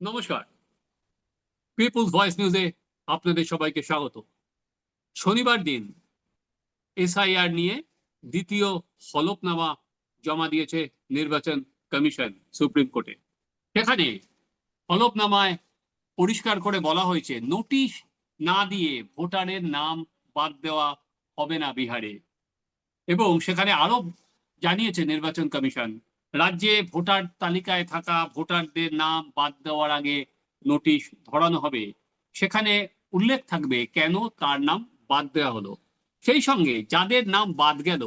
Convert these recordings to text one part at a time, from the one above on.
নমস্কার। People's voice নিউজে আপনাদের সবাইকে স্বাগত। শনিবার দিন এসআইআর নিয়ে দ্বিতীয় হলফনামা জমা দিয়েছে নির্বাচন কমিশন সুপ্রিম কোর্টে। সেখানে হলফনামায় পরিষ্কার করে বলা হয়েছে, নোটিশ না দিয়ে ভোটারের নাম বাদ দেওয়া হবে না বিহারে। এবং সেখানে আরও জানিয়েছে নির্বাচন কমিশন রাজ্যে ভোটার তালিকায় থাকা ভোটারদের নাম বাদ দেওয়ার আগে নোটিশ ধরানো হবে। সেখানে উল্লেখ থাকবে কেন তার নাম বাদ দেওয়া হলো। সেই সঙ্গে যাদের নাম বাদ গেল,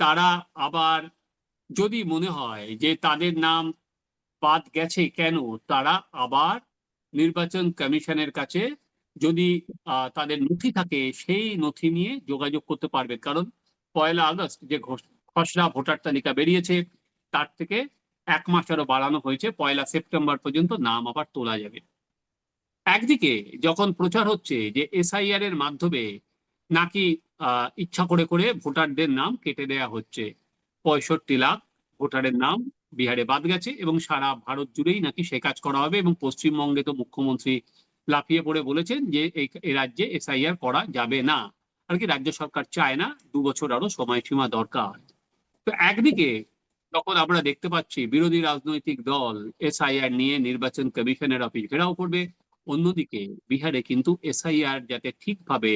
তারা আবার যদি মনে হয় যে তাদের নাম বাদ গেছে কেন, তারা আবার নির্বাচন কমিশনের কাছে যদি তাদের নথি থাকে, সেই নথি নিয়ে যোগাযোগ করতে পারবে। কারণ পয়লা আগস্ট যে খসড়া ভোটার তালিকা বেরিয়েছে তার থেকে এক মাস আরও বাড়ানো হয়েছে, পয়লা সেপ্টেম্বর পর্যন্ত নাম আবার তোলা যাবে। একদিকে যখন প্রচার হচ্ছে যে এসআইআর এর মাধ্যমে নাকি ইচ্ছা করে করে ভোটারদের নাম কেটে দেয়া হচ্ছে, পঁয়ষট্টি লাখ ভোটারের নাম বিহারে বাদ গেছে এবং সারা ভারত জুড়েই নাকি সে কাজ করা হবে এবং পশ্চিমবঙ্গে তো মুখ্যমন্ত্রী লাফিয়ে পড়ে বলেছেন যে এই রাজ্যে এসআইআর করা যাবে না। আর কি রাজ্য সরকার চায় না, দু বছর আরও সময়সীমা দরকার। তো একদিকে তখন আমরা দেখতে পাচ্ছি বিরোধী রাজনৈতিক দল এসআইআর নিয়ে নির্বাচন কমিশনের অফিস ঘেরাও করবে। অন্যদিকে বিহারে কিন্তু এসআইআর যাতে ঠিকভাবে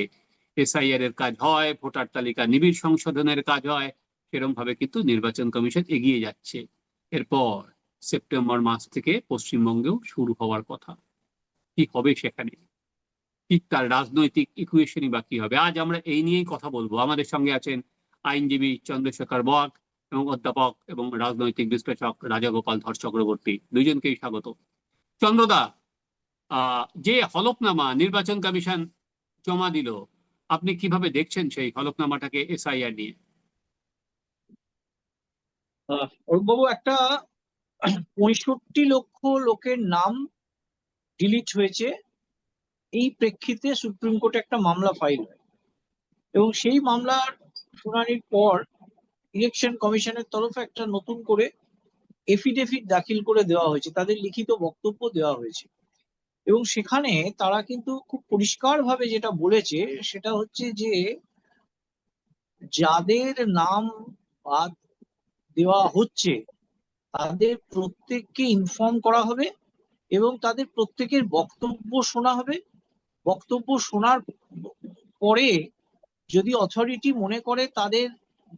এসআইআর এর কাজ হয়, ভোটার তালিকা নিবিড় সংশোধনের কাজ হয় সেরকম ভাবে কিন্তু নির্বাচন কমিশন এগিয়ে যাচ্ছে। এরপর সেপ্টেম্বর মাস থেকে পশ্চিমবঙ্গেও শুরু হওয়ার কথা। কি হবে সেখানে? ঠিক তার রাজনৈতিক ইকুয়েশনই বা কি হবে? আজ আমরা এই নিয়েই কথা বলব। আমাদের সঙ্গে আছেন আইনজীবী চন্দ্রশেখর বক এবং অধ্যাপক এবং রাজনৈতিক বিশ্লেষক রাজাগোপাল ধর চক্রবর্তী দুইজনকেই স্বাগত। চন্দ্রদা যে হলফনামা নির্বাচন কমিশন জমা দিল আপনি কীভাবে দেখছেন সেই হলফনামাটাকে এসআইআর নিয়ে? আহ, অরূপবাবু একটা পঁয়ষট্টি লক্ষ লোকের নাম ডিলিট হয়েছে। এই প্রেক্ষিতে সুপ্রিম কোর্টে একটা মামলা ফাইল হয়। এবং সেই মামলার শুনানির পর ইলেকশন কমিশনের তরফে একটা নতুন করে এফিডেভিট দাখিল করে দেওয়া হয়েছে, তাদের লিখিত বক্তব্য দেওয়া হয়েছে। এবং সেখানে তারা কিন্তু খুব পরিষ্কারভাবে যেটা বলেছে, সেটা হচ্ছে যে যাদের নাম বাদ দেওয়া হচ্ছে, তাদের প্রত্যেককে ইনফর্ম করা হবে এবং তাদের প্রত্যেকের বক্তব্য শোনা হবে। বক্তব্য শোনার পরে যদি অথরিটি মনে করে তাদের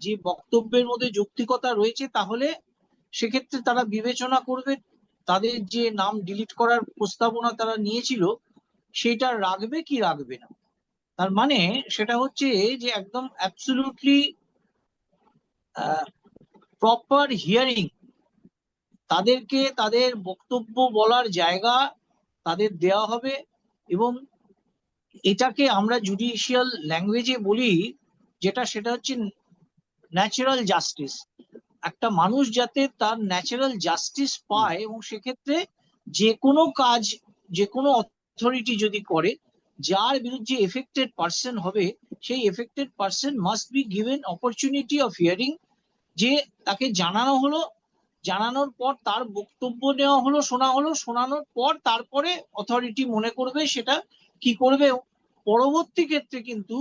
যে বক্তব্যের মধ্যে যৌক্তিকতা রয়েছে, তাহলে সেক্ষেত্রে তারা বিবেচনা করবে, তাদের যে নাম ডিলিট করার প্রস্তাবনা তারা নিয়েছিল, সেটা রাখবে কি রাখবে না? তার মানে সেটা হচ্ছে যে একদম অ্যাবসলিউটলি প্রপার হিয়ারিং তাদেরকে তাদের বক্তব্য বলার জায়গা তাদের দেওয়া হবে এবং এটাকে আমরা জুডিশিয়াল ল্যাঙ্গুয়েজে বলি, যেটা সেটা হচ্ছে ন্যাচারাল জাস্টিস একটা মানুষ যাতে তার ন্যাচারাল জাস্টিস পায় এবং সেক্ষেত্রে যে কোনো কাজ যে কোনো অথরিটি যদি করে, যার বিরুদ্ধে এফেক্টেড পার্সন হবে, সেই affected person must be given opportunity of hearing যে তাকে জানানো হলো, জানানোর পর তার বক্তব্য নেওয়া হলো, শোনা হলো, শোনানোর পর তারপরে অথরিটি মনে করবে সেটা কি করবে। পরবর্তী ক্ষেত্রে কিন্তু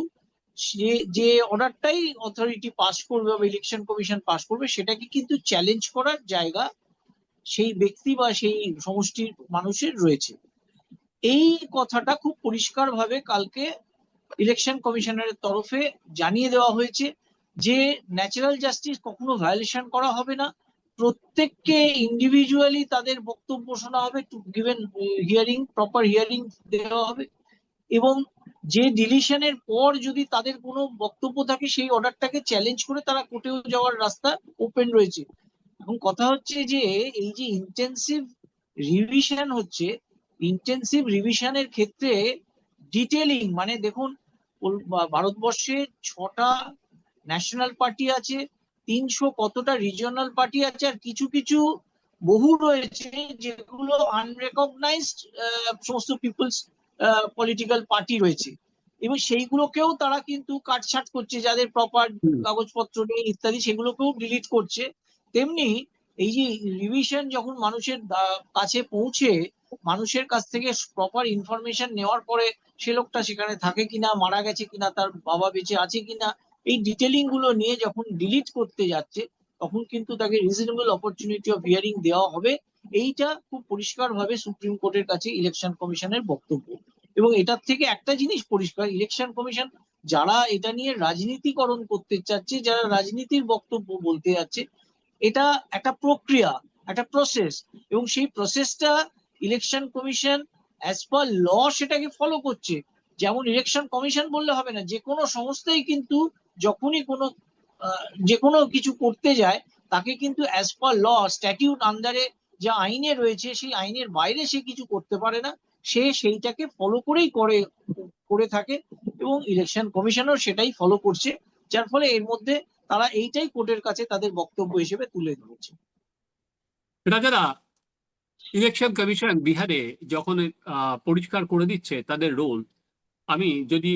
সে যে অর্ডারটাই অথরিটি পাস করবে বা ইলেকশন কমিশন পাস করবে, সেটাকে কিন্তু চ্যালেঞ্জ করার জায়গা সেই ব্যক্তি বা সেই সমষ্টির মানুষের রয়েছে। এই কথাটা খুব পরিষ্কারভাবে কালকে ইলেকশন কমিশনের তরফে জানিয়ে দেওয়া হয়েছে যে ন্যাচারাল জাস্টিস কখনো ভায়োলেশন করা হবে না। প্রত্যেককে ইন্ডিভিজুয়ালি তাদের বক্তব্য শোনা হবে to given hearing proper hearing দেওয়া হবে। এবং যে ডিলিশনের পর যদি তাদের কোনো বক্তব্য থাকে, সেই অর্ডারটাকে চ্যালেঞ্জ করে তারা কোর্টেও যাওয়ার রাস্তা ওপেন রয়েছে। এখন কথা হচ্ছে যে, এই যে ইন্টেন্সিভ রিভিশন হচ্ছে ইন্টেন্সিভ রিভিশনের ক্ষেত্রে ডিটেলিং মানে দেখুন ভারতবর্ষে ছটা ন্যাশনাল পার্টি আছে, তিনশো কতটা রিজিওনাল পার্টি আছে, আর কিছু কিছু বহু রয়েছে যেগুলো আনরেকগনাইজড সমস্ত পিপলস পলিটিক্যাল পার্টি রয়েছে। এবং সেইগুলোকেও তারা কিন্তু কাটছাট করছে যাদের প্রপার কাগজপত্র নেই ইত্যাদি সেগুলোকেও ডিলিট করছে। তেমনি এই যে রিভিশন যখন মানুষের কাছে পৌঁছে মানুষের কাছ থেকে প্রপার ইনফরমেশন নেওয়ার পরে সে লোকটা সেখানে থাকে কিনা মারা গেছে কিনা তার বাবা বেঁচে আছে কিনা এই ডিটেলিংগুলো নিয়ে যখন ডিলিট করতে যাচ্ছে তখন কিন্তু তাকে রিজনেবল অপরচুনিটি অফ হিয়ারিং দেওয়া হবে। এইটা খুব পরিষ্কার ভাবে সুপ্রিম কোর্টের কাছে ইলেকশন কমিশনের বক্তব্য। এবং এটার থেকে একটা জিনিস পরিষ্কার ইলেকশন কমিশন যারা এটা নিয়ে রাজনীতিকরণ করতে চাচ্ছে, যারা রাজনীতির বক্তব্য বলতে যাচ্ছে, এটা একটা প্রক্রিয়া, একটা প্রসেস এবং সেই প্রসেসটা election commission as per law সেটাকে ফলো করছে। যেমন ইলেকশন কমিশন বললে হবে না, যে কোনো সংস্থাই কিন্তু যখনই কোনো যে কোনো কিছু করতে যায়, তাকে কিন্তু অ্যাজ পার ল স্ট্যাটিউট আন্ডারে যা আইনে রয়েছে, সেই আইনের বাইরে সে কিছু করতে পারে না। সে সেইটাকে ফলো করেই করে করে থাকে এবং ইলেকশন কমিশনও সেটাই ফলো করছে। যার ফলে এর মধ্যে তারা এইটাই কোর্টের কাছে তাদের বক্তব্য হিসেবে তুলে ধরেছে। রাজারা ইলেকশন কমিশন বিহারে যখন পরিষ্কার করে দিচ্ছে তাদের রোল আমি যদি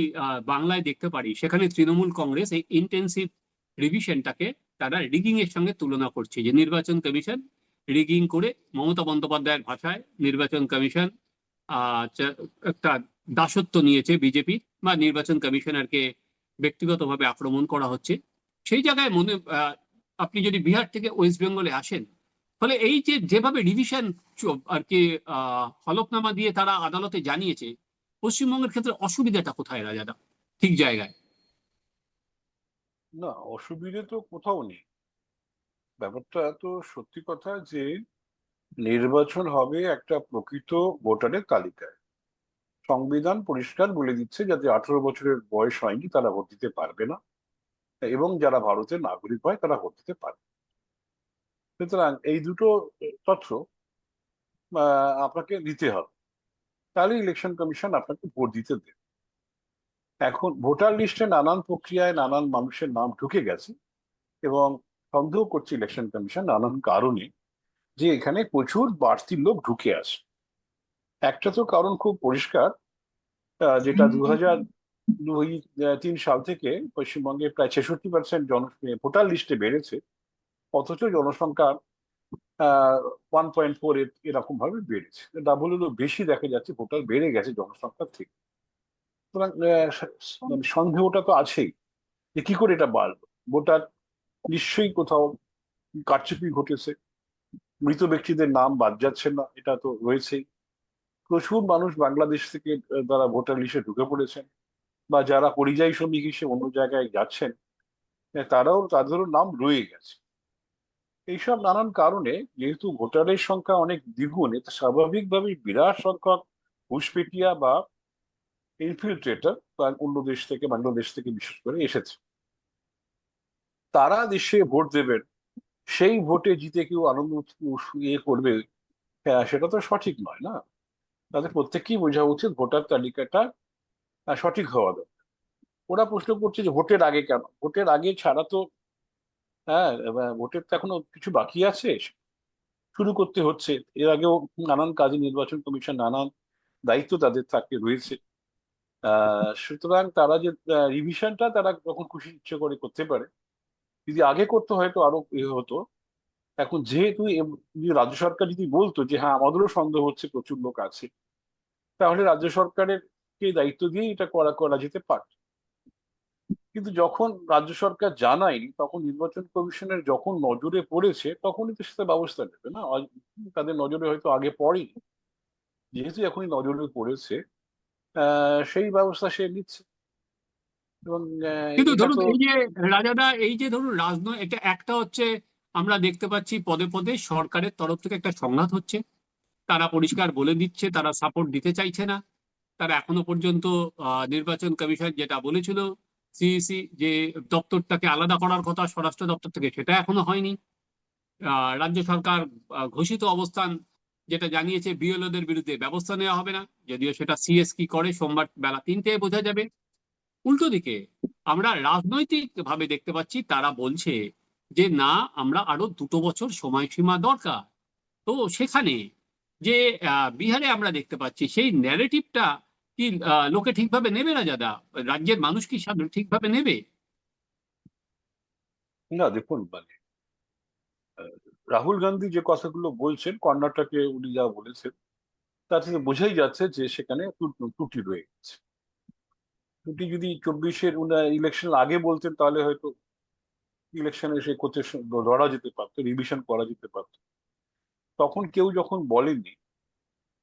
বাংলায় দেখতে পারি, সেখানে তৃণমূল কংগ্রেস এই ইন্টেন্সিভ রিভিশনটাকে তারা রিগিং এর সঙ্গে তুলনা করছে যে নির্বাচন কমিশন রিগিং করে মমতা বন্দ্যোপাধ্যায়ের ভাষায় নির্বাচন কমিশন একটা দাসত্ব নিয়েছে বিজেপি বা নির্বাচন কমিশনারকে ব্যক্তিগতভাবে আক্রমণ করা হচ্ছে। সেই জায়গায় মনে আপনি যদি বিহার থেকে ওয়েস্ট বেঙ্গলে আসেন, ফলে এই যে যেভাবে রিভিশন আর কি হলফনামা দিয়ে তারা আদালতে জানিয়েছে, পশ্চিমবঙ্গের ক্ষেত্রে অসুবিধাটা কোথায় রাজাদা? ঠিক জায়গায়। না, অসুবিধে তো কোথাও নেই। ব্যাপারটা তো সত্যি কথা যে নির্বাচন হবে একটা প্রকৃত ভোটারের তালিকায়। সংবিধান পরিষ্কার বলে দিচ্ছে যাতে আঠারো বছরের বয়স হয়নি তারা ভোট দিতে পারবে না এবং যারা ভারতের নাগরিক হয় তারা ভোট দিতে পারবে। সুতরাং এই দুটো তথ্য আপনাকে দিতে হবে। তাহলে ইলেকশন কমিশন আপনাকে ভোট দিতে দেবে। এখন ভোটার লিস্টে নানান প্রক্রিয়ায় নানান মানুষের নাম ঢুকে গেছে এবং সন্দেহ করছে ইলেকশন কমিশন নানান কারণে যে এখানে প্রচুর বাড়তি লোক ঢুকে আসে একটা তো কারণ খুব পরিষ্কার আহ, যেটা দু হাজার দুই তিন সাল থেকে পশ্চিমবঙ্গে প্রায় ছেষট্টি পার্সেন্ট জন ভোটার লিস্টে বেড়েছে অথচ জনসংখ্যা ওয়ান পয়েন্ট ফোর এরকম ভাবে বেড়েছে। ডাবলেরও বেশি দেখা যাচ্ছে ভোটার বেড়ে গেছে জনসংখ্যার থেকে। সুতরাং মানে সন্দেহটা তো আছেই যে কি করে এটা বাড়লো ভোটার নিশ্চয়ই কোথাও কারচুপি ঘটেছে। মৃত ব্যক্তিদের নাম বাদ যাচ্ছে না, এটা তো রয়েছেই। প্রচুর মানুষ বাংলাদেশ থেকে তারা ভোটার লিস্টে ঢুকে পড়েছেন বা যারা পরিযায়ী শ্রমিক হিসেবে অন্য জায়গায় যাচ্ছেন তারাও তাদেরও নাম রয়ে গেছে। এইসব নানান কারণে যেহেতু ভোটারের সংখ্যা অনেক দ্বিগুণ, এতে স্বাভাবিকভাবেই বিরাট সংখ্যক ঘুষপেটিয়া বা ইনফিল্ট্রেটর অন্য দেশ থেকে, বাংলাদেশ থেকে বিশেষ করে এসেছে। তারা দেশে ভোট দেবেন। সেই ভোটে জিতে কেউ আনন্দ ইয়ে করবে হ্যাঁ সেটা তো সঠিক নয় না? তাদের প্রত্যেককেই বোঝা উচিত ভোটার তালিকাটা সঠিক হওয়া দরকার। ওরা প্রশ্ন করছে যে ভোটের আগে কেন? ভোটের আগে ছাড়া তো হ্যাঁ ভোটের তো এখনও কিছু বাকি আছে। শুরু করতে হচ্ছে। এর আগেও নানান কাজে নির্বাচন কমিশন নানান দায়িত্ব তাদের থাকে, রয়েছে। সুতরাং তারা যে রিভিশনটা তারা যখন খুশি ইচ্ছে করে করতে পারে যদি আগে করতে হয়তো আরও এ হতো। এখন যেহেতু রাজ্য সরকার যদি বলতো যে হ্যাঁ আমাদেরও সন্দেহ হচ্ছে, প্রচুর লোক আছে, তাহলে রাজ্য সরকারের কে দায়িত্ব দিয়ে এটা করা করা যেতে পারত। কিন্তু যখন রাজ্য সরকার জানায়নি, তখন নির্বাচন কমিশনের যখন নজরে পড়েছে, তখনই তো সেটা ব্যবস্থা নেবে না। তাদের নজরে হয়তো আগে পড়েনি। যেহেতু এখনই নজরে পড়েছে সেই ব্যবস্থা সে নিচ্ছে। এবং কিন্তু ধরুন এই যে রাজাদা এই যে ধরুন রাজনৈতিক এটা একটা হচ্ছে আমরা দেখতে পাচ্ছি পদে পদে সরকারের তরফ থেকে একটা সংঘাত হচ্ছে। তারা পরিষ্কার বলে দিচ্ছে তারা সাপোর্ট দিতে চাইছে না। তারা এখনও পর্যন্ত নির্বাচন কমিশন যেটা বলেছিল সিইসি যে দপ্তরটাকে আলাদা করার কথা স্বরাষ্ট্র দপ্তর থেকে সেটা এখনও হয়নি। রাজ্য সরকার ঘোষিত অবস্থান যেটা জানিয়েছে বিএলওদের বিরুদ্ধে ব্যবস্থা নেওয়া হবে না। যদিও সেটা সিএস কি করে সোমবার বেলা তিনটে বোঝা যাবে। উল্টো দিকে, আমরা রাজনৈতিক ভাবে দেখতে পাচ্ছি, তারা বলছে যে, না, আমরা আরও দুটো বছর সময়সীমা দরকার। তো সেখানে যে বিহারে আমরা দেখতে পাচ্ছি, সেই ন্যারেটিভটা কি লোকে ঠিকভাবে নেবে না, দাদা? রাজ্যের মানুষ কি ঠিকভাবে নেবে? না, দেখুন মানে রাহুল গান্ধী যে কথাগুলো বলছেন কর্ণাটকে উনি যা বলেছেন তা থেকে বোঝাই যাচ্ছে যে, সেখানে ত্রুটি রয়ে গেছে। ত্রুটি যদি চব্বিশের ইলেকশন আগে বলতেন, তাহলে হয়তো ইলেকশনে সে করতে ধরা যেতে পারতো রিভিশন করা যেতে পারতো। তখন কেউ যখন বলেনি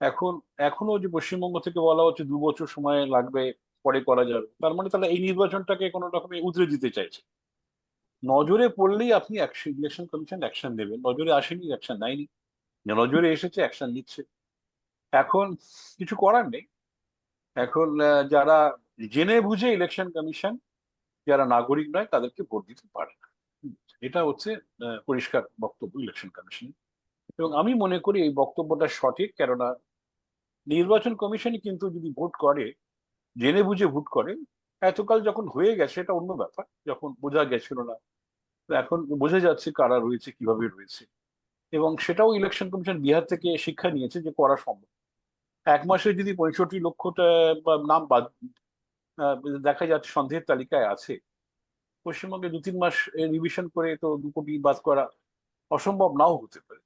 এখন, এখনও যে পশ্চিমবঙ্গ থেকে বলা হচ্ছে দু বছর সময় লাগবে, পরে করা যাবে, তার মানে তাহলে এই নির্বাচনটাকে কোনো রকমে উতরে দিতে চাইছে। নজরে পড়লেই আপনি ইলেকশন কমিশন অ্যাকশন নেবেন নজরে আসেনি অ্যাকশন নেয়নি। নজরে এসেছে অ্যাকশন নিচ্ছে। এখন কিছু করার নেই। এখন যারা জেনে বুঝে ইলেকশন কমিশন যারা নাগরিক নয়, তাদেরকে ভোট দিতে পারে না। এটা হচ্ছে পরিষ্কার বক্তব্য ইলেকশন কমিশন এবং আমি মনে করি এই বক্তব্যটা সঠিক, কেননা নির্বাচন কমিশন কিন্তু যদি ভোট করে, জেনে বুঝে ভোট করে, এতকাল যখন হয়ে গেছে, এটা অন্য ব্যাপার। যখন বোঝা গেছিল না এখন বোঝা যাচ্ছে কারা রয়েছে, কীভাবে রয়েছে। এবং সেটাও ইলেকশন কমিশন বিহার থেকে শিক্ষা নিয়েছে যে করা সম্ভব। এক মাসে যদি পঁয়ষট্টি লক্ষটা নাম বাদ দেখা যাচ্ছে সন্দেহের তালিকায় আছে। পশ্চিমবঙ্গে দু তিন মাস রিভিশন করে তো দু কোটি বাদ করা অসম্ভব নাও হতে পারে।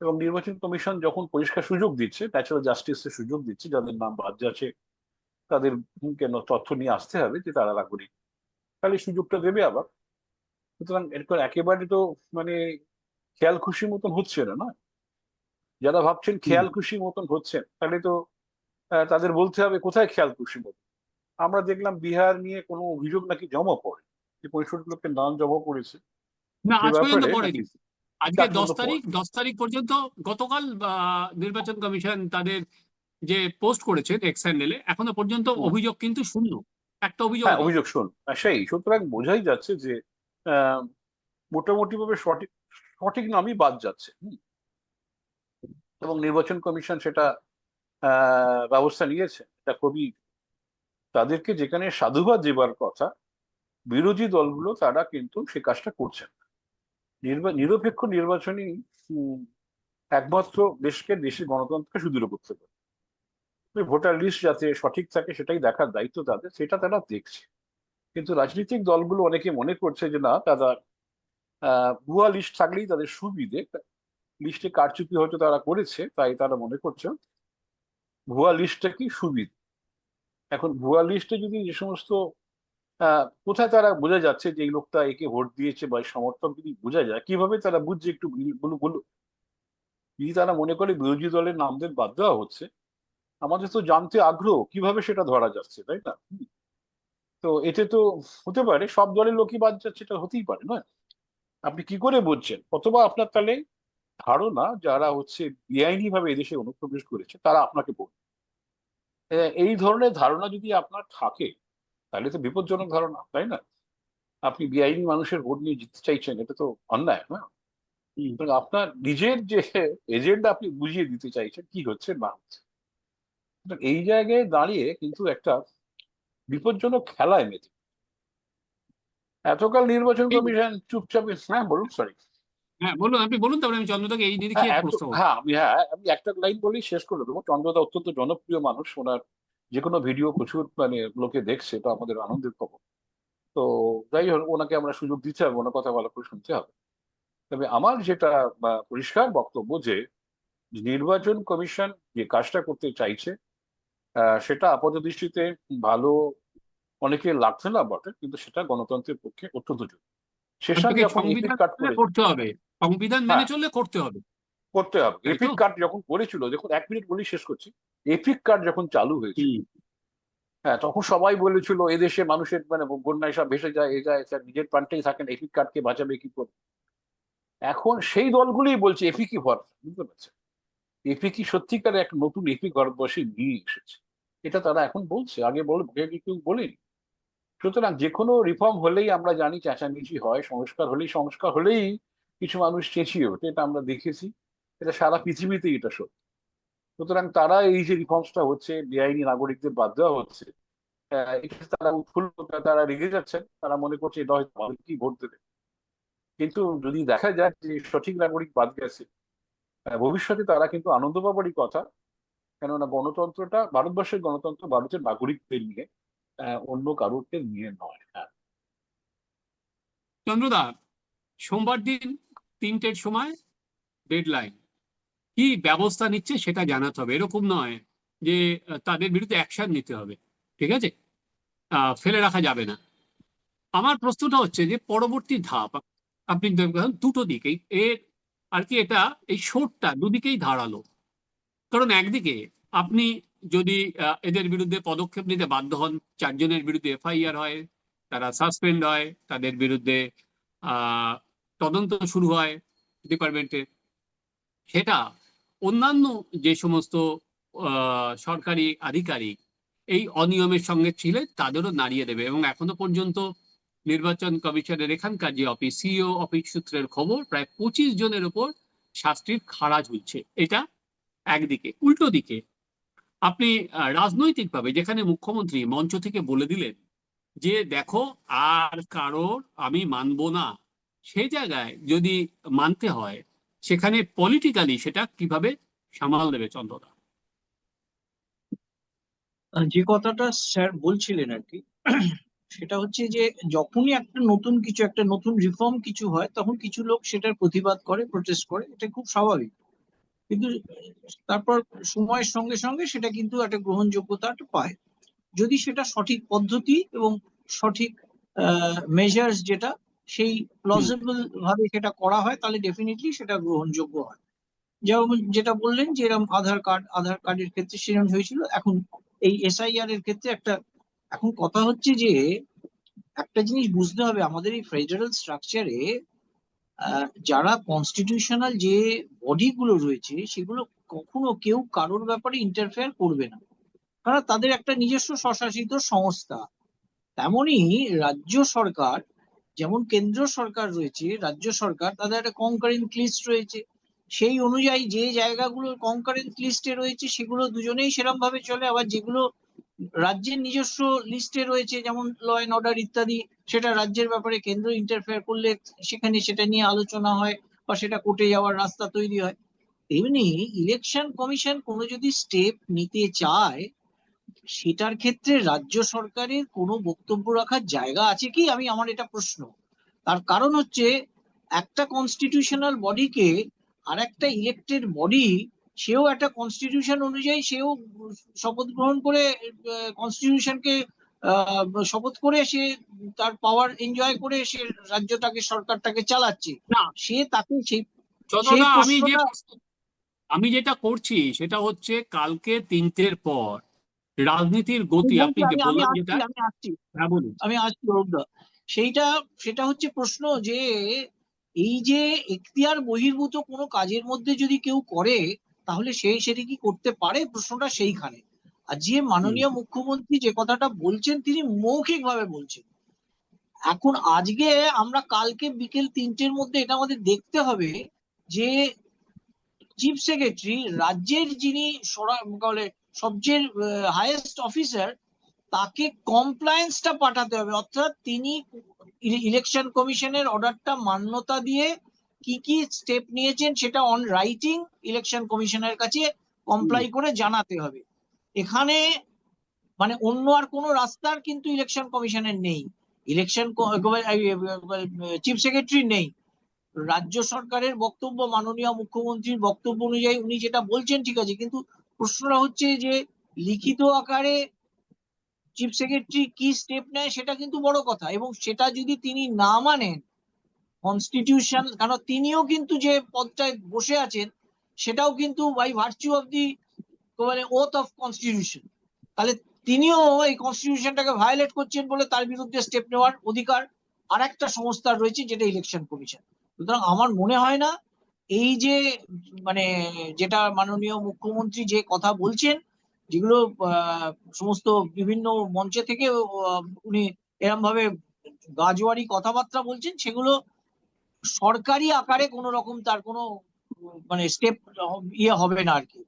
এবং নির্বাচন কমিশন যখন পরিষ্কার সুযোগ দিচ্ছে ন্যাচারাল জাস্টিসের সুযোগ দিচ্ছে যাদের নাম বাদ যাচ্ছে তাদের কেন তথ্য নিয়ে আসতে হবে যে তারা নাগরিক তাহলে সুযোগটা দেবে আবার। সুতরাং এরপর একেবারে তো মানে খেয়াল খুশি মতন হচ্ছে না না? যারা ভাবছেন খেয়াল খুশি মতন হচ্ছে তাহলে তো আহ, তাদের বলতে হবে কোথায় খেয়াল খুশি মতন? আমরা দেখলাম বিহার নিয়ে কোনো অভিযোগ নাকি জমা পড়ে যে পঁয়ষট্টি লোকের নাম জমা পড়েছে না আজ পর্যন্ত পড়েনি। আজকে দশ তারিখ দশ তারিখ পর্যন্ত গতকাল নির্বাচন কমিশন তাদের যে পোস্ট করেছেন এক্স হ্যান্ডেলে এখনও পর্যন্ত অভিযোগ কিন্তু শূন্য। একটা অভিযোগ হ্যাঁ অভিযোগ শুন আহ, সেই সুতরাং বোঝাই যাচ্ছে যে আহ, মোটামুটি ভাবে সঠিক সঠিক নামই বাদ যাচ্ছে হুম। এবং নির্বাচন কমিশন সেটা আহ, ব্যবস্থা নিয়েছে। এটা খুবই তাদেরকে যেখানে সাধুবাদ দেবার কথা বিরোধী দলগুলো তারা কিন্তু সে কাজটা করছেন না। নিরপেক্ষ নির্বাচনী উম, একমাত্র দেশকে দেশের গণতন্ত্রকে সুদৃঢ় করতে পারে। ভোটার লিস্ট যাতে সঠিক থাকে সেটাই দেখার দায়িত্ব তাদের সেটা তারা দেখছে। কিন্তু রাজনৈতিক দলগুলো অনেকে মনে করছে যে না তারা ভুয়া লিস্ট থাকলেই তাদের সুবিধে লিস্টে কারচুপি হয়তো তারা করেছে তাই তারা মনে করছে ভুয়া লিস্টটা কি সুবিধে? এখন ভুয়া লিস্টে যদি যে সমস্ত কোথায় তারা বোঝা যাচ্ছে যে এই লোকটা একে ভোট দিয়েছে বা এই সমর্থক যদি বোঝা যায়, কীভাবে তারা বুঝছে একটু বলুন যদি তারা মনে করে বিরোধী দলের নামদের বাদ দেওয়া হচ্ছে, আমাদের তো জানতে আগ্রহ কীভাবে সেটা ধরা যাচ্ছে, তাই না? তো এতে তো হতে পারে, সব দলের লোকই বাদ যাচ্ছে এটা হতেই পারে না আপনি কি করে বুঝছেন? অথবা আপনার তাহলে ধারণা যারা হচ্ছে বেআইনি ভাবে এদেশে অনুপ্রবেশ করেছে, তারা আপনাকে বলবে। এই ধরনের ধারণা যদি আপনার থাকে তাহলে তো বিপজ্জনক ধারণা তাই না? আপনি বেআইনি মানুষের ভোট নিয়ে জিততে চাইছেন এটা তো অন্যায় না? আপনার নিজের যে এজেন্ডা আপনি বুঝিয়ে দিতে চাইছেন কি হচ্ছে না হচ্ছে। এই জায়গায় দাঁড়িয়ে কিন্তু একটা বিপজ্জনক খেলায় মেতে এতকাল নির্বাচন কমিশন চুপচাপ হ্যাঁ বলুন সরি হ্যাঁ বলুন আপনি বলুন তারপরে আমি চন্দ্রদাকে এই নিরিখে হ্যাঁ প্রশ্ন হ্যাঁ আমি হ্যাঁ আমি একটা লাইন বলেই শেষ করে দেবো। চন্দ্রদা অত্যন্ত জনপ্রিয় মানুষ ওনার যে কোনো ভিডিও প্রচুর মানে লোকে দেখছে এটা আমাদের আনন্দের খবর। তো যাই হোক ওনাকে আমরা সুযোগ দিতে হবে ওনার কথা ভালো করে শুনতে হবে। তবে আমার যেটা পরিষ্কার বক্তব্য যে নির্বাচন কমিশন যে কাজটা করতে চাইছে আহ, সেটা আপাতদৃষ্টিতে ভালো অনেকে লাগছে না বটে কিন্তু সেটা গণতন্ত্রের পক্ষে অত্যন্ত জরুরি। সংবিধান করে করতে হবে। সংবিধান মেনে হ্যাঁ। চললে করতে হবে। করতে হবে। এপিক কার্ড যখন করেছিল দেখুন এক মিনিট বলেই শেষ করছি এপিক কার্ড যখন চালু হয়েছে হ্যাঁ তখন সবাই বলেছিল এদেশে মানুষের মানে বন্যায় সব ভেসে যায় এ যায় স্যার নিজের থাকেন এপিক কার্ডকে বাঁচাবে কি করে? এখন সেই দলগুলোই বলছে এপিকই ভরসা বুঝতে পারছেন? এপিকই সত্যিকার এক নতুন এপিক ভারতবর্ষে নিয়ে এসেছে? এটা তারা এখন বলছে। আগে বল কেউ বলেনি। সুতরাং যে কোনো রিফর্ম হলেই আমরা জানি চেঁচামেচি হয়, সংস্কার হলেই সংস্কার হলেই কিছু মানুষ চেঁচিয়ে ওঠে এটা আমরা দেখেছি। এটা সারা পৃথিবীতেই এটা সত্যি। সুতরাং তারা এই যে রিফর্মসটা হচ্ছে, বেআইনি নাগরিকদের বাদ দেওয়া হচ্ছে তারা উৎফুল্ল, তারা রেগে যাচ্ছেন, তারা মনে করছে এটা হয়তো আমাদেরকেই ভোট দেবে। কিন্তু যদি দেখা যায় যে সঠিক নাগরিক বাদ গেছে ভবিষ্যতে তারা কিন্তু আনন্দ পাবারই কথা। কেননা গণতন্ত্রটা, ভারতবর্ষের গণতন্ত্র ভারতের নাগরিকদের নিয়ে অন্য কারোরকে নিয়ে নয়। হ্যাঁ। চন্দ্রদা, সোমবার দিন তিনটের সময় ডেডলাইন কি ব্যবস্থা নিচ্ছে সেটা জানাতে হবে। এরকম নয় যে তাদের বিরুদ্ধে অ্যাকশন নিতে হবে। ঠিক আছে? ফেলে রাখা যাবে না। আমার প্রশ্নটা হচ্ছে যে, পরবর্তী ধাপ, আপনি দুটো দিকেই এর আর কি এটা, এই শোটটা দুদিকেই ধারালো। কারণ একদিকে আপনি যদি এদের বিরুদ্ধে পদক্ষেপ নিতে বাধ্য হন, চারজনের বিরুদ্ধে এফআইআর হয়, তারা সাসপেন্ড হয়, তাদের বিরুদ্ধে তদন্ত শুরু হয় ডিপার্টমেন্টে, সেটা অন্যান্য যে সমস্ত সরকারি আধিকারিক এই অনিয়মের সঙ্গে ছিলেন তাদেরও নাড়িয়ে দেবে। এবং এখনও পর্যন্ত নির্বাচন কমিশনের এখানকার যে অফিস সিও অফিস সূত্রের খবর, প্রায় পঁচিশ জনের উপর শাস্তির খাড়া ঝুলছে। এটা একদিকে। উল্টো দিকে আপনি রাজনৈতিকভাবে যেখানে মুখ্যমন্ত্রী মঞ্চ থেকে বলে দিলেন যে, দেখো, আর কারোর আমি মানবো না। সেই জায়গায় যদি মানতে হয়, সেখানে পলিটিক্যালি সেটা কীভাবে সামাল দেবে চন্দ্রদা? যে কথাটা স্যার বলছিলেন আর কি সেটা হচ্ছে যে, যখনই একটা নতুন কিছু, একটা নতুন রিফর্ম কিছু হয়, তখন কিছু লোক সেটার প্রতিবাদ করে প্রটেস্ট করে, এটা খুব স্বাভাবিক। কিন্তু তারপর সময়ের সঙ্গে সঙ্গে সেটা কিন্তু একটা গ্রহণযোগ্যতা পায়। যদি সেটা সঠিক পদ্ধতি এবং সঠিক মেজার্স যেটা, সেই প্লজিবল ভাবে সেটা করা হয়, তাহলে ডেফিনেটলি সেটা গ্রহণযোগ্য হয়। যেমন যেটা বললেন যে এরকম আধার কার্ড, আধার কার্ডের ক্ষেত্রে সেরকম হয়েছিল। এখন এই এসআইআর এর ক্ষেত্রে একটা, এখন কথা হচ্ছে যে একটা জিনিস বুঝতে হবে, আমাদের এই ফেডারেল স্ট্রাকচারে যারা কনস্টিটিউশনাল যে বডি গুলো রয়েছে, সেগুলো কখনো কেউ কারোর ব্যাপারে ইন্টারফেয়ার করবে না। কারণ তাদের একটা নিজস্ব স্বশাসিত সংস্থা। তেমনই রাজ্য সরকার, যেমন কেন্দ্র সরকার রয়েছে, রাজ্য সরকার তাদের একটা কনকারেন্ট লিস্ট রয়েছে। সেই অনুযায়ী যে জায়গাগুলো কনকারেন্ট লিস্টে রয়েছে, সেগুলো দুজনেই সেরকম ভাবে চলে। আবার যেগুলো রাজ্যের নিজস্ব লিস্টে রয়েছে, যেমন ল অ্যান্ড অর্ডার ইত্যাদি, সেটা রাজ্যের ব্যাপারে কেন্দ্র ইন্টারফেয়ার করলে সেখানে সেটা নিয়ে আলোচনা হয় বা সেটা কোর্টে যাওয়ার রাস্তা তৈরি হয়। তেমনি ইলেকশন কমিশন কোনো যদি স্টেপ নিতে চায়, সেটার ক্ষেত্রে রাজ্য সরকারের কোনো বক্তব্য রাখার জায়গা আছে কি? আমি, আমার এটা প্রশ্ন। তার কারণ হচ্ছে, একটা কনস্টিটিউশনাল বডিকে আর একটা ইলেক্টেড বডি সেও একটা কনস্টিটিউশন অনুযায়ী সেও শপথ গ্রহণ করে কনস্টিটিউশনকে শপথ করে সে তার পাওয়ার এনজয় করে সে রাজ্যটাকে সরকারটাকে চালাচ্ছে। না। সে তাকে সেই আমি যে আমি যেটা করছি সেটা হচ্ছে কালকে তিনটের পর রাজনীতির গতি আপনি যে বললেন যেটা আমি আসছি। হ্যাঁ বলুন। আমি আসছি সেইটা সেটা হচ্ছে প্রশ্ন যে এই যে এখতিয়ার বহির্ভূত কোনো কাজের মধ্যে যদি কেউ করে তাহলে সেই সেটি কি করতে পারে? প্রশ্নটা সেইখানে। আর যে মাননীয় মুখ্যমন্ত্রী যে কথাটা বলছেন তিনি মৌখিক ভাবে বলছেন। এখন আজকে আমরা কালকে বিকেল তিনটের মধ্যে এটা আমাদের দেখতে হবে যে চিফ সেক্রেটারি রাজ্যের যিনি সবচেয়ে হাইয়েস্ট অফিসার তাকে কমপ্লায়েন্সটা পাঠাতে হবে। অর্থাৎ তিনি ইলেকশন কমিশনের অর্ডারটা মান্যতা দিয়ে কি কি স্টেপ নিয়েছেন সেটা অন রাইটিং ইলেকশন কমিশনের কাছে কমপ্লাই করে জানাতে হবে। এখানে মানে অন্য আর কোনো রাস্তার কিন্তু ইলেকশন কমিশনের নেই। ইলেকশন চিফ সেক্রেটারি নেই। রাজ্য সরকারের বক্তব্য মাননীয় মুখ্যমন্ত্রীর বক্তব্য অনুযায়ী উনি যেটা বলছেন ঠিক আছে কিন্তু প্রশ্নটা হচ্ছে যে লিখিত আকারে চিফ সেক্রেটারি কি স্টেপ নেয় সেটা কিন্তু বড় কথা এবং সেটা যদি তিনি না মানেন কনস্টিটিউশন কারণ তিনিও কিন্তু যে পদটায় বসে আছেন, সেটাও কিন্তু বাই ভার্চু অফ দি মানে ওথ অফ কনস্টিটিউশন তাহলে তিনিও এই কনস্টিটিউশনটাকে ভায়োলেট করছেন বলে তার বিরুদ্ধে স্টেপ নেওয়ার অধিকার আর একটা সংস্থা রয়েছে, যেটা ইলেকশন কমিশন সুতরাং আমার মনে হয় না, এই যে মানে যেটা মাননীয় মুখ্যমন্ত্রী যে কথা বলছেন, যেগুলো সমস্ত বিভিন্ন মঞ্চে থেকে উনি এরম ভাবে গাজোয়ারি কথাবার্তা বলছেন, সেগুলো সরকারি আকারে কোনো রকম তার কোনো মানে স্টেপ ইয়ে হবে না আর কি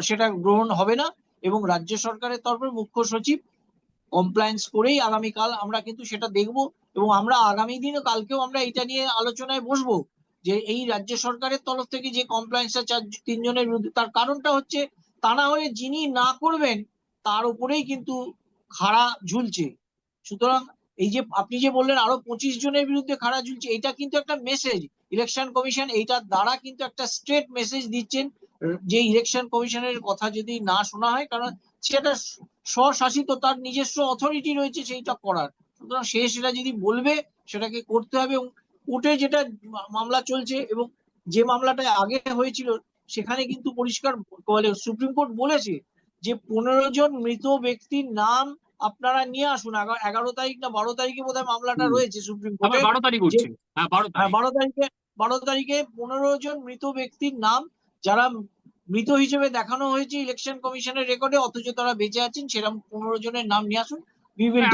সেটা গ্রহণ হবে না এবং রাজ্য সরকারের তরফে মুখ্য সচিব কমপ্লায়েন্স করেই আগামীকাল আমরা কিন্তু সেটা দেখব এবং আমরা আগামী দিনে কালকেও আমরা এটা নিয়ে আলোচনায় বসবো যে এই রাজ্য সরকারের তরফ থেকে যে কমপ্লায়েন্সটা চার তিনজনের বিরুদ্ধে, তার কারণটা হচ্ছে তা না হয়ে যিনি না করবেন তার উপরেই কিন্তু খাড়া ঝুলছে। সুতরাং এই যে আপনি যে বললেন আরও পঁচিশ জনের বিরুদ্ধে খাড়া ঝুলছে, এটা কিন্তু একটা মেসেজ ইলেকশন কমিশন এইটার দ্বারা কিন্তু একটা স্ট্রেট মেসেজ দিচ্ছেন। যে ইলেকশন কমিশনের কথা যদি না শোনা হয়, কারণ সেটা স্বশাসিত, তার নিজস্ব অথরিটি রয়েছে সেইটা করার। সুতরাং সে সেটা যদি বলবে, সেটাকে করতে হবে এবং কোর্টে যেটা মামলা চলছে এবং যে মামলাটা আগে হয়েছিল, সেখানে কিন্তু পরিষ্কার সুপ্রিম কোর্ট বলেছে যে পনেরো জন মৃত ব্যক্তির নাম আপনারা নিয়ে আসুন এগা- এগারো তারিখ না বারো তারিখে বোধহয় মামলাটা রয়েছে সুপ্রিম কোর্টে। বারো তারিখ হ্যাঁ বারো হ্যাঁ তারিখ। বারো তারিখে বারো তারিখে পনেরো জন মৃত ব্যক্তির নাম যারা মৃত হিসেবে দেখানো হয়েছে ইলেকশন কমিশনের রেকর্ডে অথচ তারা বেঁচে আছেন সেরকম পনেরো জনের নাম নিয়ে আসুন। হ্যাঁ,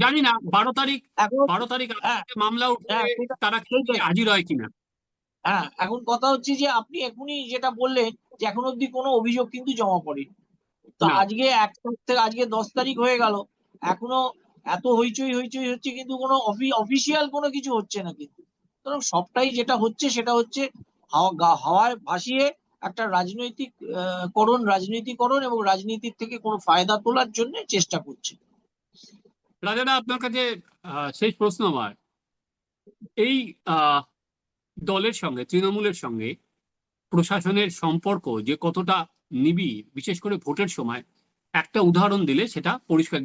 জানি না বারো তারিখ বারো তারিখ মামলা তারা। হাজির হয় কিনা? হ্যাঁ এখন কথা হচ্ছে যে আপনি এখনই যেটা বললেন যে এখন অব্দি কোনো অভিযোগ কিন্তু জমা পড়েনি। তো আজকে এক থেকে আজকে দশ তারিখ হয়ে গেল। এখনও এত হইচই হইচই হচ্ছে কিন্তু কোনো অফিসিয়াল কোনো কিছু হচ্ছে না কিন্তু। সুতরাং সবটাই যেটা হচ্ছে সেটা হচ্ছে হাওয়া হাওয়ায় ভাসিয়ে একটা রাজনৈতিক করণ রাজনীতিকরণ এবং রাজনীতির থেকে কোনো ফায়দা তোলার জন্য চেষ্টা করছে। রাজাদা আপনার কাছে শেষ প্রশ্ন আমার। এই দলের সঙ্গে তৃণমূলের সঙ্গে প্রশাসনের সম্পর্ক যে কতটা নিবিড় বিশেষ করে ভোটের সময়। একটা উদাহরণ দিলে সেটা পরিষ্কার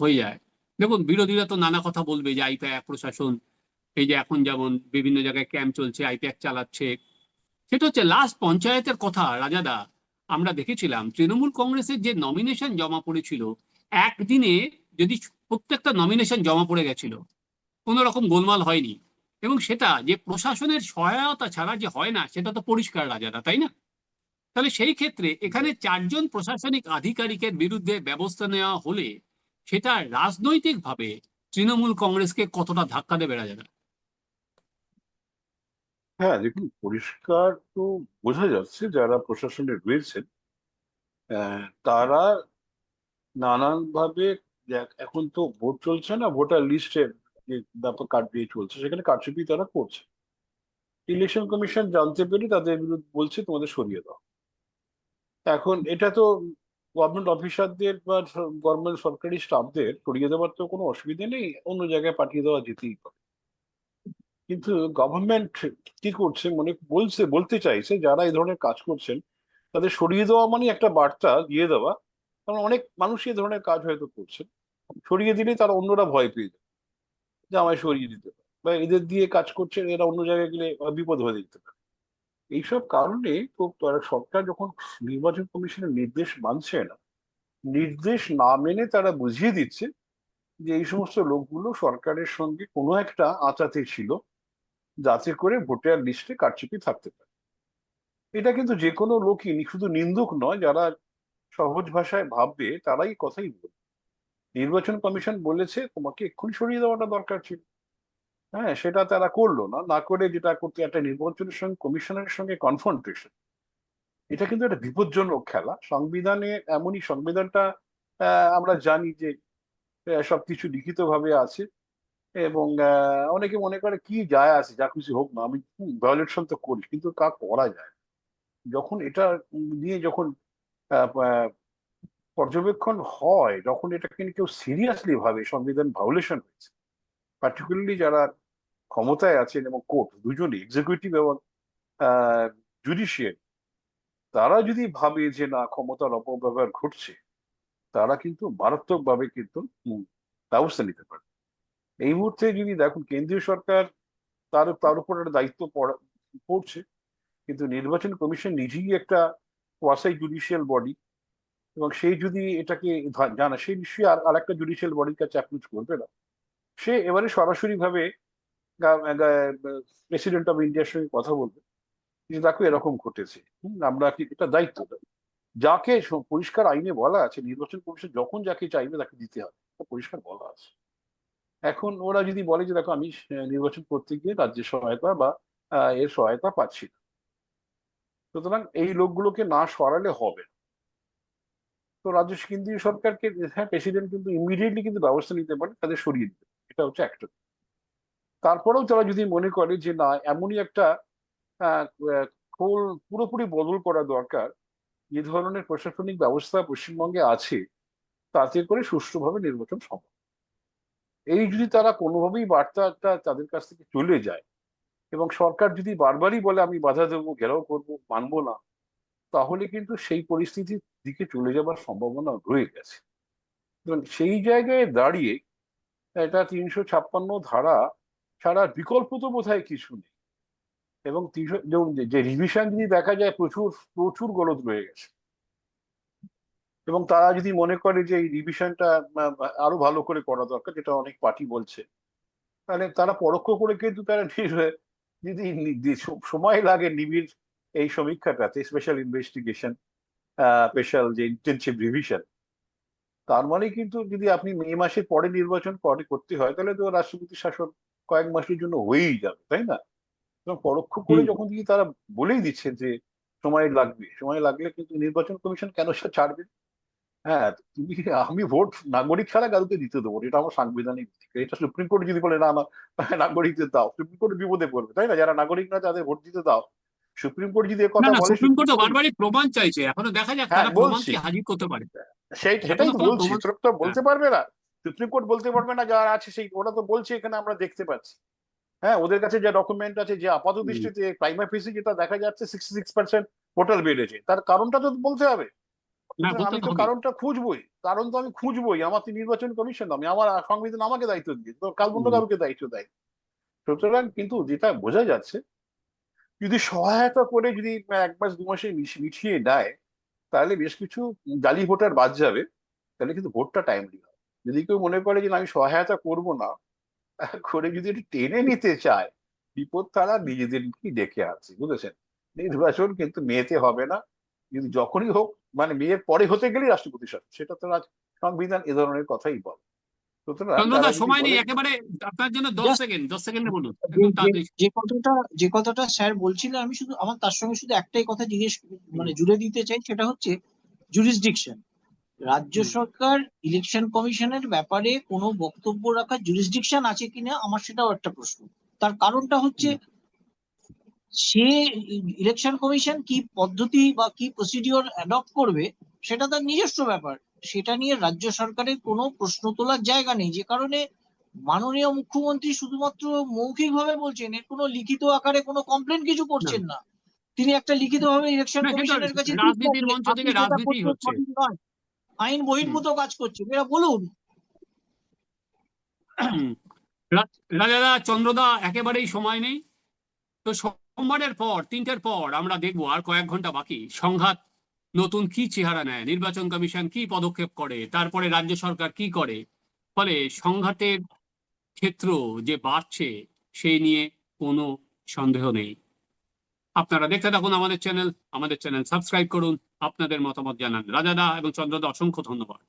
হয়ে যায়। দেখুন, বিরোধীরা তো নানা কথা বলবে যে আইপ্যাক প্রশাসন, এই যে এখন যেমন বিভিন্ন জায়গায় ক্যাম্প চলছে, আইপ্যাক চালাচ্ছে। সেটা হচ্ছে লাস্ট পঞ্চায়েতের কথা, রাজাদা। আমরা দেখেছিলাম তৃণমূল কংগ্রেসের যে নমিনেশন জমা পড়েছিল, একদিনে যদি প্রত্যেকটা নমিনেশন জমা পড়ে গেছিল, কোনো রকম গোলমাল হয়নি। এবং সেটা যে প্রশাসনের সহায়তা ছাড়া যে হয় না, সেটা তো পরিষ্কার, রাজাদা, তাই না? তাহলে সেই ক্ষেত্রে এখানে চারজন প্রশাসনিক আধিকারিকের বিরুদ্ধে ব্যবস্থা নেওয়া হলে সেটা রাজনৈতিকভাবে তৃণমূল কংগ্রেসকে কতটা ধাক্কা দেবে রাজাদা হ্যাঁ দেখুন পরিষ্কার তো বোঝা যাচ্ছে যারা প্রশাসনে রয়েছেন তারা নানানভাবে এখন তো ভোট চলছে না ভোটার লিস্টের যে ব্যাপার কার্ড দিয়ে চলছে সেখানে কারচুপি তারা করছে। ইলেকশন কমিশন জানতে পেরে তাদের বিরুদ্ধে বলছে তোমাদের সরিয়ে দাও। এখন এটা তো গভর্নমেন্ট অফিসারদের বা গভর্নমেন্ট সরকারি স্টাফদের সরিয়ে দেওয়ার তো কোনো অসুবিধা নেই, অন্য জায়গায় পাঠিয়ে দেওয়া যেতেই পারে। কিন্তু গভর্নমেন্ট কি করছে, মনে বলছে, বলতে চাইছে, যারা এই ধরনের কাজ করছেন, তাদের সরিয়ে দেওয়া মানে একটা বার্তা দিয়ে দেওয়া। কারণ অনেক মানুষ এই ধরনের কাজ হয়তো করছেন, সরিয়ে দিলে তারা অন্যরা ভয় পেয়ে যাবে, যে আমায় সরিয়ে দিতে পারে বা এদের দিয়ে কাজ করছে এরা অন্য জায়গায় গেলে বিপদ হয়ে যেতে পারে। এইসব কারণে তো তারা সরকার যখন নির্বাচন কমিশনের নির্দেশ মানছে না, নির্দেশ না মেনে তারা বুঝিয়ে দিচ্ছে যে এই সমস্ত লোকগুলো সরকারের সঙ্গে কোনো একটা আঁচাতে ছিল, যাতে করে ভোটার লিস্টে কারচুপি থাকতে পারে। এটা কিন্তু যে কোনো লোকই শুধু নিন্দুক নয়, যারা সহজ ভাষায় ভাববে তারাই কথাই বলবে। নির্বাচন কমিশন বলেছে, তোমাকে এক্ষুনি সরিয়ে দেওয়াটা দরকার ছিল। হ্যাঁ সেটা তারা করল না। না করে যেটা করতে একটা নির্বাচনের সঙ্গে কমিশনের সঙ্গে কনফ্রন্টেশন এটা কিন্তু একটা বিপজ্জনক খেলা। সংবিধানে এমনই সংবিধানটা আমরা জানি যে সবকিছু লিখিত ভাবে আছে এবং অনেকে মনে করে কি যায় আছে, যা কিছু হোক না, আমি ভায়োলেশন তো করি, কিন্তু কা করা যায় যখন এটা নিয়ে যখন পর্যবেক্ষণ হয়, যখন এটাকে কেউ সিরিয়াসলি ভাবে, সংবিধান ভায়োলেশন হয়েছে পার্টিকুলারলি যারা ক্ষমতায় আছেন এবং কোর্ট, দুজনই এক্সিকিউটিভ এবং জুডিশিয়াল তারা যদি ভাবে যে না ক্ষমতার অপব্যবহার ঘটছে, তারা কিন্তু মারাত্মকভাবে কিন্তু ব্যবস্থা নিতে পারে। এই মুহূর্তে যদি দেখুন, কেন্দ্রীয় সরকার তার তার উপর একটা দায়িত্ব পড়া- পড়ছে, কিন্তু নির্বাচন কমিশন নিজেই একটা কোয়াসাই জুডিশিয়াল বডি এবং সেই যদি এটাকে জানা সেই নিশ্চয়ই আর, আরেকটা জুডিশিয়াল বডির কাছে অ্যাপ্রোচ করবে না। সে এবারে সরাসরি ভাবে প্রেসিডেন্ট অফ ইন্ডিয়ার সঙ্গে কথা বলবে। যে দেখো এরকম ঘটেছে। আমরা কি এটা দায়িত্ব? দেয় যাকে পরিষ্কার আইনে বলা আছে, নির্বাচন কমিশন যখন যাকে চাইবে তাকে দিতে হবে। পরিষ্কার বলা আছে। এখন ওরা যদি বলে যে, দেখো আমি নির্বাচন করতে গিয়ে রাজ্যের সহায়তা বা এর সহায়তা পাচ্ছি না। সুতরাং এই লোকগুলোকে না সরালে হবে তো রাজ্য কেন্দ্রীয় সরকারকে হ্যাঁ প্রেসিডেন্ট কিন্তু ইমিডিয়েটলি কিন্তু ব্যবস্থা নিতে পারে, তাদের সরিয়ে দিতে এটা হচ্ছে একটা তারপরেও তারা যদি মনে করে যে না, এমনই একটা খোল পুরোপুরি বদল করা দরকার যে ধরনের প্রশাসনিক ব্যবস্থা পশ্চিমবঙ্গে আছে, তাতে করে সুষ্ঠুভাবে নির্বাচন সম্ভব। এই যদি তারা কোনোভাবেই বার্তাটা তাদের কাছ থেকে চলে যায় এবং সরকার যদি বারবারই বলে, আমি বাধা দেবো, ঘেরাও করব, মানবো না, তাহলে কিন্তু সেই পরিস্থিতির দিকে চলে যাবার সম্ভাবনা রয়ে গেছে। সেই জায়গায় দাঁড়িয়ে এটা তিনশো ছাপ্পান্ন ধারা ছাড়া বিকল্প তো বোধহয় কিছু নেই। এবং যে- রিভিশন যদি দেখা যায়, প্রচুর প্রচুর গলদ রয়ে গেছে। এবং তারা যদি মনে করে যে, এই রিভিশনটা আরও ভালো করে করা দরকার, যেটা অনেক পার্টি বলছে, তাহলে তারা পরোক্ষ করে কিন্তু তারা যদি সময় লাগে নিবিড় এই সমীক্ষাটাতে স্পেশাল ইনভেস্টিগেশন স্পেশাল যে ইন্টেনসিভ রিভিশন তার মানে কিন্তু যদি আপনি মে মাসের পরে নির্বাচন করে, করতে হয়, তাহলে তো রাষ্ট্রপতি শাসন কয়েক মাসের জন্য হয়েই যাবে তাই না? পরোক্ষ করে যখন কি তারা বলেই দিচ্ছে যে সময় লাগবে সময় লাগলে কিন্তু নির্বাচন কমিশন কেন সে ছাড়বে? হ্যাঁ তুমি আমি ভোট নাগরিক ছাড়া কাউকে দিতে দেবো এটা আমার সাংবিধানিক দিক। এটা সুপ্রিম কোর্ট যদি বলে না না নাগরিকদের দাও। সুপ্রিম কোর্ট বিপদে পড়বে তাই না? যারা নাগরিক না তাদের ভোট দিতে দাও। সুপ্রিম কোর্ট যদি কথা বলে সুপ্রিম কোর্ট বারবারই প্রমাণ চাইছে। এখনও দেখা যাক হ্যাঁ, তারা প্রমাণ। কি হাজির করতে পারে। সেই সেটাই তো বলছি তো বলতে পারবে না। সুপ্রিম কোর্ট বলতে পারবে না যারা আছে সেই ওরা তো বলছে এখানে আমরা দেখতে পাচ্ছি। হ্যাঁ ওদের কাছে যে ডকুমেন্ট আছে যে আপাত দৃষ্টিতে প্রাইমারি ফেসে যেটা দেখা যাচ্ছে সিক্সটি সিক্স পার্সেন্ট ভোটার বেড়েছে। তার কারণটা তো বলতে হবে। আমি তো। কারণটা খুঁজবই। কারণ তো আমি খুঁজবই আমার তো নির্বাচন কমিশন আমি আমার সংবিধান আমাকে দায়িত্ব দিয়ে তো কাল বন্ধ হুম। কাউকে দায়িত্ব দেয় সুতরাং কিন্তু যেটা বোঝা যাচ্ছে যদি সহায়তা করে যদি এক মাস দু মাসে মিটিয়ে দেয় তাহলে বেশ কিছু জালি ভোটার বাদ যাবে তাহলে কিন্তু ভোটটা টাইমলি হবে। যদি কেউ মনে করে যে আমি সহায়তা করব না করে যদি একটু টেনে নিতে চায় বিপদ তারা নিজেদেরকেই ডেকে আছে বুঝেছেন? নির্বাচন কিন্তু মেয়েতে হবে না। কিন্তু যখনই হোক মানে মেয়ের পরে হতে গেলেই রাষ্ট্রপতি শাসন সেটা তো আজ সংবিধান এ ধরনের কথাই বলে। সময় নেই একেবারে আপনার জন্য দশ সেকেন্ড দশ বলুন যে কথাটা যে কথাটা স্যার বলছিলেন আমি শুধু আমার তার সঙ্গে শুধু একটাই কথা জিজ্ঞেস মানে জুড়ে দিতে চাই সেটা হচ্ছে জুরিসডিকশন রাজ্য সরকার ইলেকশন কমিশনের ব্যাপারে কোনো বক্তব্য রাখার জুরিসডিকশন আছে কিনা আমার সেটাও একটা প্রশ্ন। তার কারণটা হচ্ছে সে ইলেকশন কমিশন কি পদ্ধতি বা কি প্রসিডিওর অ্যাডপ্ট করবে সেটা তার নিজস্ব ব্যাপার। সেটা নিয়ে রাজ্য সরকারের কোনো প্রশ্ন তোলার জায়গা নেই। যে কারণে মাননীয় মুখ্যমন্ত্রী শুধুমাত্র মৌখিকভাবে বলছেন এর কোনো লিখিত আকারে কোনো কমপ্লেন কিছু করছেন না। তিনি একটা লিখিতভাবে ইলেকশন কমিশনের কাছে রাজনীতির মঞ্চ থেকে করছেন হচ্ছে। আইন বহির্ভূত কাজ করছে। এরা বলুন। রাজাদা চন্দ্রদা, একেবারেই সময় নেই। তো সোমবারের পর, তিনটের পর আমরা দেখব আর কয়েক ঘণ্টা বাকি। সংঘাত, নতুন কি চেহারা নেয়, নির্বাচন কমিশন কি পদক্ষেপ করে, তারপরে রাজ্য সরকার কি করে? ফলে সংঘাতের ক্ষেত্র যে বাড়ছে, সেই নিয়ে কোনো সন্দেহ নেই। আপনারা দেখতে থাকুন আমাদের চ্যানেল আমাদের চ্যানেল সাবস্ক্রাইব করুন, আপনাদের মতামত জানান। রাজাদা এবং চন্দ্রদা, অসংখ্য ধন্যবাদ।